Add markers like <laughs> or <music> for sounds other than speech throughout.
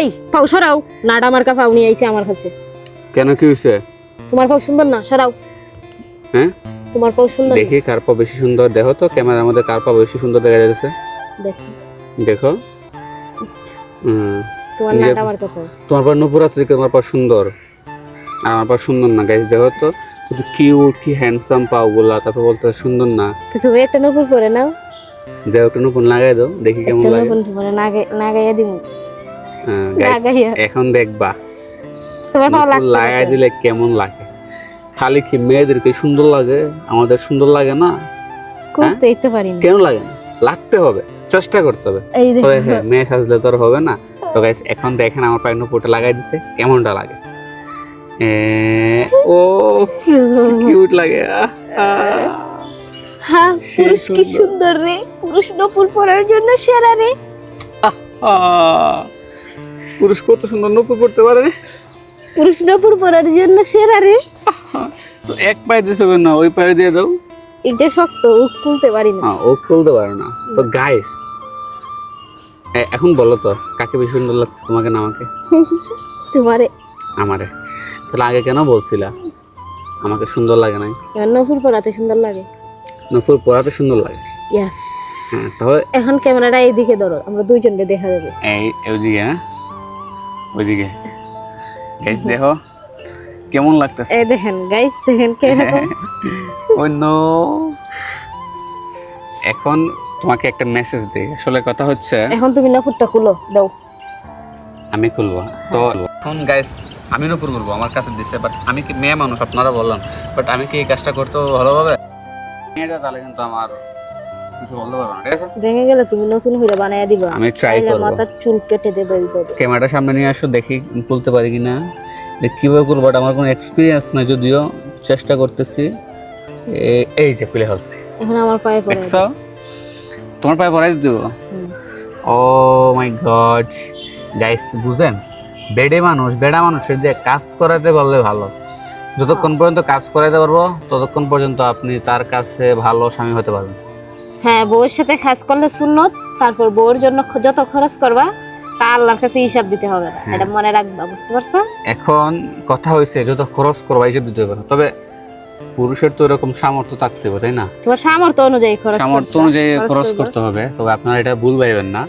এই পাও সরাও। নাডা মার্কা পাও নিয়ে আইছে আমার কাছে। কেন কি হয়েছে তোমার পাও সুন্দর না? সরাও। হ্যাঁ? তোমার পাও সুন্দর দেখি কার পা বেশি সুন্দর। দেখো তো ক্যামেরার মধ্যে কার পা বেশি সুন্দর দেখা যাচ্ছে দেখো। দেখো। তোমার নাডা মার্কা পাও। তোমার পা নুপুর আছে দেখে তোমার পা সুন্দর। আর আমার পা সুন্দর না। গাইজ দেখো তো শুধু কিউট কি হ্যান্ডসাম পাও গুলা তারপর বলতে সুন্দর না। তুমি একটা নপুর পরে নাও। দেখো একটু নুপুর লাগাই দাও। দেখি কেমন লাগে। নপুর পরে গাইজ লাগাইয়া এখন দেখবা তোমার নতুন লাগবে লাগাই দিলে কেমন লাগে? খালি কি মেয়েদেরকে সুন্দর লাগে? আমাদের সুন্দর লাগে না? খুব দেখতে পারি কেন লাগে না? লাগতে হবে চেষ্টা করতে হবে। তবে হ্যাঁ মেয়ে সাজলে তো হবে না। তো গাইস এখন দেখেন আমার পায়ের নুপুরটা লাগাই দিছে কেমনটা লাগে? এ, ও কিউট লাগে। হ্যাঁ পুরুষ কি সুন্দর। সুন্দর রে? পুরুষ নপুর পরার জন্য সেরা রে। আহ, পুরুষ কত সুন্দর নুপুর পড়তে পারে। পুরুষ নপুর পরার জন্য সেরা রে। তো এক পায়ে দিছো না ওই পায়ে দিয়ে দাও। এটা শক্ত উক খুলতে পারি না। হ্যাঁ ও খুলতে পারে না। তো গাইস এখন বলো তো কাকে বেশি সুন্দর লাগছে তোমাকে না আমাকে? তোমারে। আমারে। তাহলে আগে কেন বলছিলা? আমাকে সুন্দর লাগে এবার নপুর পরাতে সুন্দর লাগে? নুপুর পরাতে সুন্দর লাগে? ইয়াস হ্যাঁ তাহলে এখন ক্যামেরাটা এইদিকে ধরো আমরা দুইজনকে দেখা যাবে। এই ওইদিকে হ্যাঁ? ওইদিকে। গাইস দেখো কেমন লাগতেছে? এই দেখেন গাইস দেখেন কীরকম। <laughs> ওই নো এখন তোমাকে একটা মেসেজ দিই। আসলে কথা হচ্ছে এখন তুমি নপুরটা খুলো দাও। আমি খুলবো তো এখন গাইস আমি নপুর করব আমার কাছে দিছে বাট আমি কি মেয়ে মানুষ আপনারা বললাম। বাট আমি কি এই কাজটা করতে ভালোভাবে? মেয়েটা তাহলে কিন্তু আমার কিছু বলতে পারব না ঠিক আছে? ভেঙে গেলে তুমি নতুন হইরে বানাইয়া দিবা। আমি ট্রাই তাইলে মাথার চুল কেটে দেবে এইভাবে। ক্যামেরাটা সামনে নিয়ে আসো দেখি পারি কি না দেখ কীভাবে করব বাট আমার কোনো এক্সপিরিয়েন্স নাই যদিও চেষ্টা করতেছি। এই যে খুলে ফেলছি। এখন আমার পায়ে পড়ে দেখছ? তোমার পায়ে পড়াই দেবো। ও মাই গড গাইস বুঝেন বেডে মানুষ বেড়া মানুষের দিয়ে কাজ করাতে পারলে ভালো। যতক্ষণ পর্যন্ত কাজ করাতে পারব ততক্ষণ পর্যন্ত আপনি তার কাছে ভালো স্বামী হতে পারবেন। হ্যাঁ বউয়ের সাথে কাজ করলে সুন্নত তারপর বউয়ের জন্য যত খরচ করবা তা আল্লাহর কাছে হিসাব দিতে হবে হ্যাঁ। এটা মনে রাখবা বুঝতে পারছ? এখন কথা হয়েছে যত খরচ করবা হিসেবে দিতে হবে না। তবে পুরুষের তো এরকম সামর্থ্য থাকতে হবে তাই না? তোমার সামর্থ্য অনুযায়ী খরচ সামর্থ্য অনুযায়ী খরচ করতে হবে তবে আপনারা এটা ভুল পাইবেন না।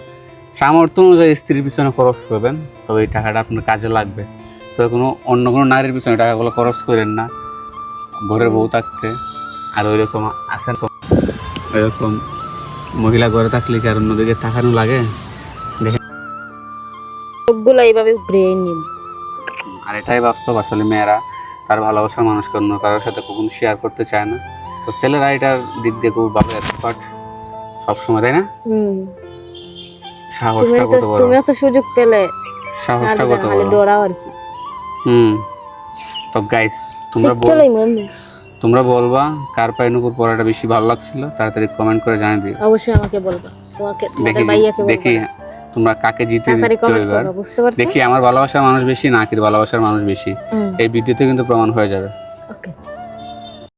সামর্থ্য অনুযায়ী স্ত্রীর পিছনে খরচ করবেন তবে এই টাকাটা আপনার কাজে লাগবে। তবে কোনো অন্য কোনো নারীর পিছনে টাকাগুলো খরচ করেন না। ঘরের বউ থাকতে আর ওই রকম আসার ওইরকম মহিলা ঘরে থাকলে কি আর অন্যদিকে তাকানো লাগে? লোকগুলো এইভাবে আর এটাই বাস্তব আসলে মেয়েরা তার ভালোবাসার মানুষকে অন্য কারোর সাথে কখনো শেয়ার করতে চায় না। তো ছেলেরা এটার দিক দিয়ে খুব ভালো এক্সপার্ট সবসময় তাই না? হুম। সাহসটা কত বড়। তুমিও তো সুযোগ পেলে। সাহসটা কত বড়। ডরাও আর কি। হুম। তো গাইস তোমরা বল তোমরা বলবা কার পায়ে নুপুর পড়াটা বেশি ভালো লাগছিল তাড়াতাড়ি কমেন্ট করে জানিয়ে দিও। অবশ্যই আমাকে বলবা। তোমাকে তোমাদের ভাইয়াকে দেখি তোমরা কাকে জিতে দিচ্ছ এবার দেখি আমার ভালোবাসার মানুষ বেশি নাকির ভালোবাসার মানুষ বেশি। এই ভিডিওতে কিন্তু প্রমাণ হয়ে যাবে। ওকে